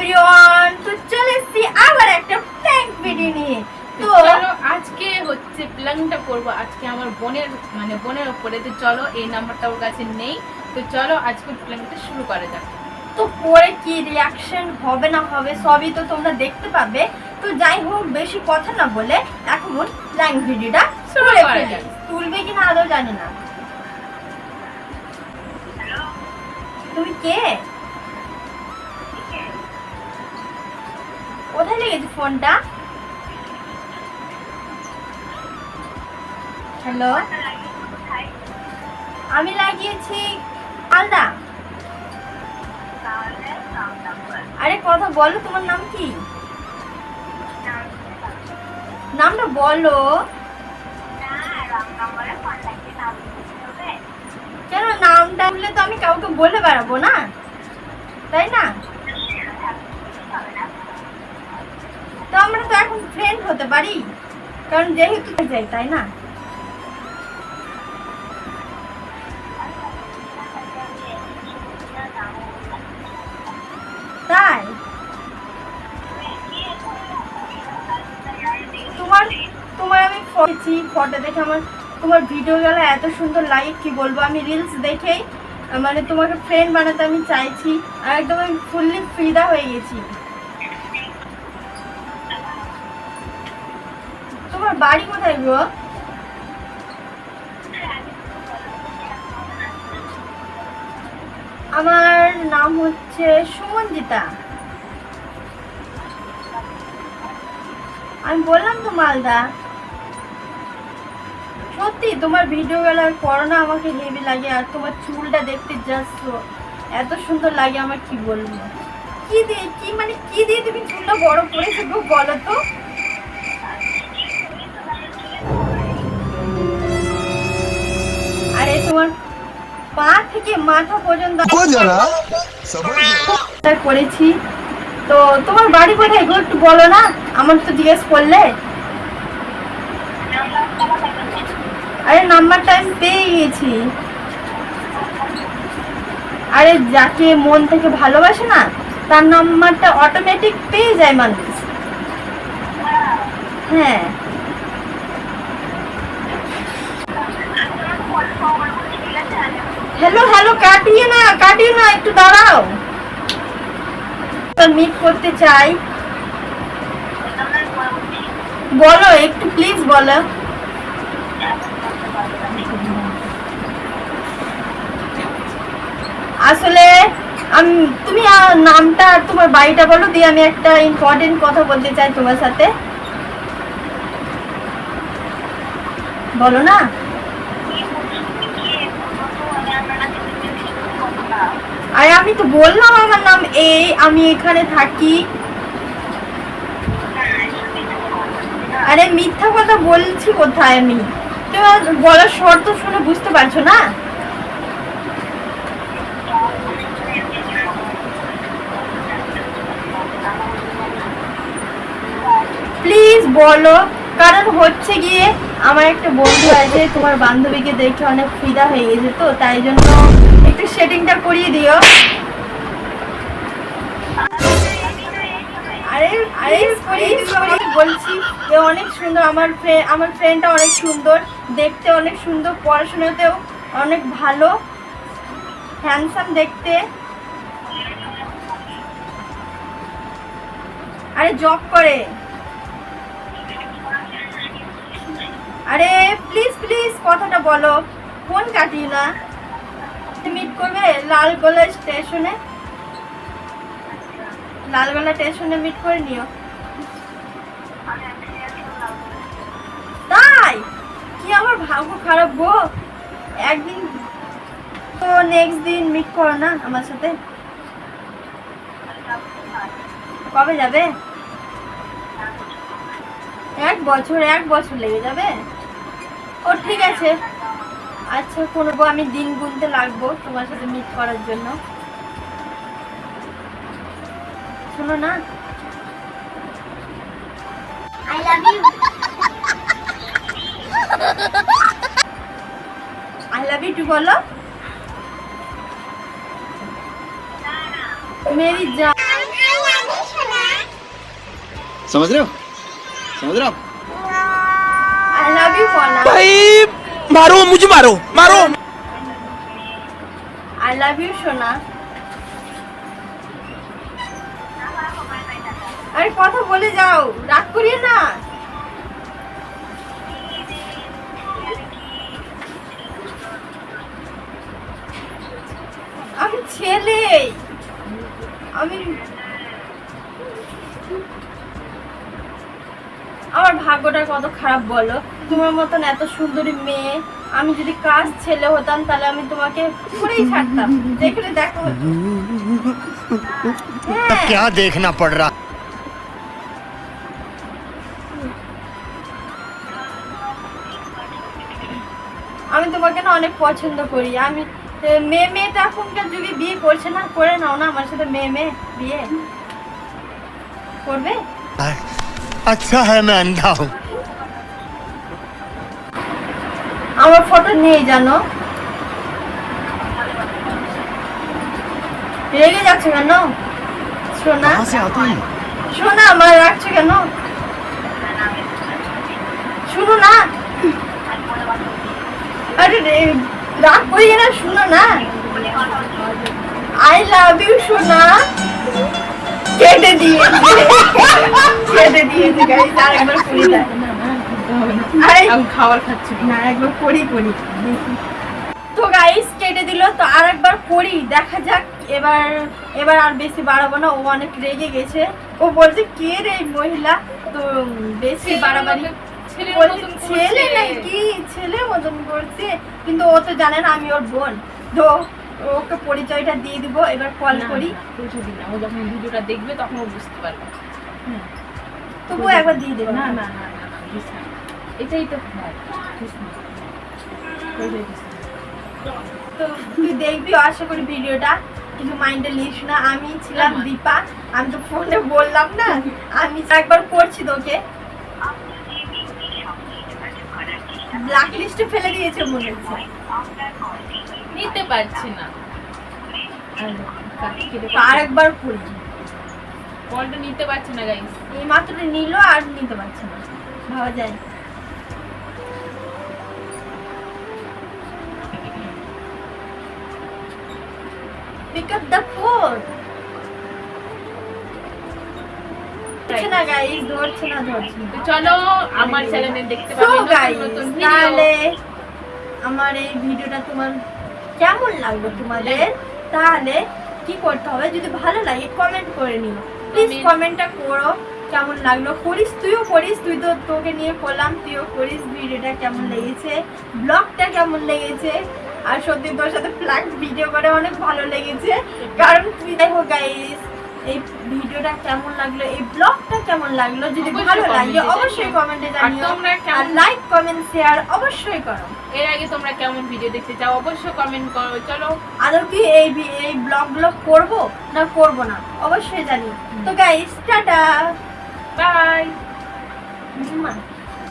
Everyone তো চলে এসেছি আবার একটা ভিডিও নিয়ে। তো আজকে হচ্ছে প্ল্যানটা করব। আজকে আমার বোনের মানে বোনের তো চলো এই নাম্বারটা ওর কাছে নেই। তো চলো আজকে প্ল্যানটা শুরু করা যাক। তো পরে কি রিয়াকশন হবে না হবে সবই তো তোমরা দেখতে পাবে। তো যাই হোক বেশি কথা না বলে এখন প্র্যাঙ্ক ভিডিওটা শুরু করা। যাক। তুলবে কিনা আদৌ জানি না। তুমি কে? কোথায় লেগেছে ফোনটা? হ্যালো আমি লাগিয়েছি আলদা। আরে কথা বলো, তোমার নাম কি? নামটা বলো। কেন নামটা বললে তো আমি কাউকে বলে বেড়াবো না? তাই না? তো আমরা তো এখন ফ্রেন্ড হতে পারি। কারণ যেহেতু যাই, তাই না? তাই? তোমার তোমার আমি ফটেছি ফটো দেখে আমার, তোমার ভিডিও গেলে এত সুন্দর লাগে কি বলব, আমি রিলস দেখেই মানে তোমাকে ফ্রেন্ড বানাতে আমি চাইছি, আর একদম আমি ফুললি ফিদা হয়ে গেছি। তোমার বাড়ি কোথায় গো? আমার নাম হচ্ছে সুমঞ্জিতা আমি বললাম তো মালদা। সত্যি, তোমার ভিডিও গেলে আর করোনা আমাকে হেভি লাগে, আর তোমার চুলটা দেখতে জাস্ট এত সুন্দর লাগে, আমার কি বলব? কি দিয়ে, কি মানে কি দিয়ে তুমি চুলটা বড় করেছ গো বলো তো? আরে তোমার পা থেকে মাথা পর্যন্ত করেছি তো তোমার বাড়ি কোথায় গো একটু বলো না? আমার তো জিজ্ঞেস করলে। আরে নাম্বারটা আমি পেয়ে গিয়েছি আরে যাকে মন থেকে ভালোবাসে না তার নাম্বারটা অটোমেটিক পেয়ে যায় মানুষ। হ্যাঁ। হ্যালো হ্যালো কাটিয়ে না কাটিয়ে না, একটু দাঁড়াও। মিট করতে চাই। বলো, একটু প্লিজ বলো। আসলে, আমি, তুমি নামটা আর তোমার বাড়িটা বলো, দিয়ে আমি একটা ইম্পর্টেন্ট কথা বলতে চাই তোমার সাথে। বলো না? আরে আমি তো বললাম আমার নাম এই আমি এখানে থাকি। আরে মিথ্যা কথা বলছি কোথায় আমি? তোমার বলার শর্ত শুনে বুঝতে পারছ না? প্লিজ বলো, কারণ হচ্ছে গিয়ে আমার একটা বন্ধু আছে, তোমার বান্ধবীকে দেখে অনেক ফিদা হয়ে গেছে তো, তাই জন্য একটু সেটিংটা করিয়ে দিও। আরে আরে বলছি যে অনেক সুন্দর, আমার আমার ফ্রেন্ডটা অনেক সুন্দর, দেখতে অনেক সুন্দর, পড়াশোনাতেও অনেক ভালো হ্যান্ডসাম দেখতে। আরে জব করে। আরে প্লিজ প্লিজ কথাটা বলো ফোন কাটিও না। মিট করবে লালগোলা স্টেশনে লালগোলা স্টেশনে মিট করে নিও। তাই? কি আমার ভাগ্য খারাপ গো? একদিন তো নেক্সট দিন মিট করো না আমার সাথে? কবে যাবে? এক বছর এক বছর লেগে যাবে। ও ঠিক আছে। আচ্ছা করবো আমি দিন গুনতে লাগবো তোমার সাথে মিট করার জন্য শোনো না I love you I love you too বলো मेरी जान समझ रहे हो समझ रहे हो आप আই লাভ ইউ মনা भाई মারো মুজি মারো মারো। আই লাভ ইউ সোনা। আরে, কথা বলে যাও, রাগ করিয়ে না। আমি ছেলে। আমি আমার ভাগ্যটা কত খারাপ বলো? তোমার মতন এত সুন্দরী মেয়ে আমি যদি কাজ ছেলে হতাম তাহলে আমি তোমাকে করেই ছাড়তাম যেখানে দেখো হ্যাঁ, क्या देखना पड़ रहा আমি তোমাকে না অনেক পছন্দ করি আমি এ, মেয়ে মেয়েটা এখনকার যুগে বিয়ে করছে না করে নাও না আমার সাথে মেয়ে মেয়ে বিয়ে করবে है अच्छा है मैं अंधा हूँ আমার ফটো নেই জানো? রেগে যাচ্ছে কেন? সোনা? সোনা আমার রাখছে কেন? শুনো না। আরে রাগ করি না শুনো না। আই লাভ ইউ সোনা। কেটে দিয়ে কেটে দিয়েছে গাড়ি তার একবার দেয় আমি খাবার খাচ্ছি না একবার করি করি তো গাইস কেটে দিল তো আর একবার করি দেখা যাক এবার এবার আর বেশি বাড়াবো না ও অনেক রেগে গেছে ও বলছে কে রে মহিলা তো বেশি বাড়াবাড়ি ছেলে নাকি ছেলের মতন করছে কিন্তু ও তো জানে না আমি ওর বোন তো ওকে পরিচয়টা দিয়ে দিব এবার কল করি না, পরিচয় না। ও যখন ভিডিওটা দেখবে তখন ও বুঝতে পারবে। তবুও একবার দিয়ে দেবো না না না না। এটাই তো হয়। তো তুই দেখবি আশা করি ভিডিওটা কিছু মাইন্ডে নিস না আমি ছিলাম দীপা আমি তো ফোনে বললাম না আমি একবার করছি তোকে। ব্ল্যাক লিস্টে ফেলে দিয়েছে মনে হচ্ছে। নিতে পারছি না। আরেকবার করি কলটা নিতে পারছি না গাইস এই মাত্র নিল আর নিতে পারছে না। ভাবা যায় চলো আমার চ্যানেলে দেখতে পাবে গাইস নতুন নতুন তাহলে আমার এই ভিডিওটা তোমার কেমন লাগল তোমাদের? তাহলে কি করতে হবে? যদি ভালো লাগে কমেন্ট করে নিও। Please Comment. কমেন্টটা করো কেমন লাগল? করিস তুইও করিস। তুই তো তোকে নিয়ে করলাম তুইও করিস। ভিডিওটা কেমন লেগেছে? ব্লগটা কেমন লেগেছে? আর সত্যি তোর সাথে ফ্ল্যাগ ভিডিও করে অনেক ভালো লেগেছে। কারণ তুই দেখো গাইস এই ভিডিওটা কেমন লাগল এই ব্লগটা কেমন লাগল? যদি ভালো লাগে অবশ্যই কমেন্টে জানিও। তোমরা আর কেমন লাইক কমেন্ট শেয়ার অবশ্যই করো। এর আগে তোমরা কেমন ভিডিও দেখতে চাও অবশ্যই কমেন্ট করো। চলো। আদৌ কি এই এই ব্লগগুলো করব না করব না? অবশ্যই জানি তো গাইস টাটা! বাই।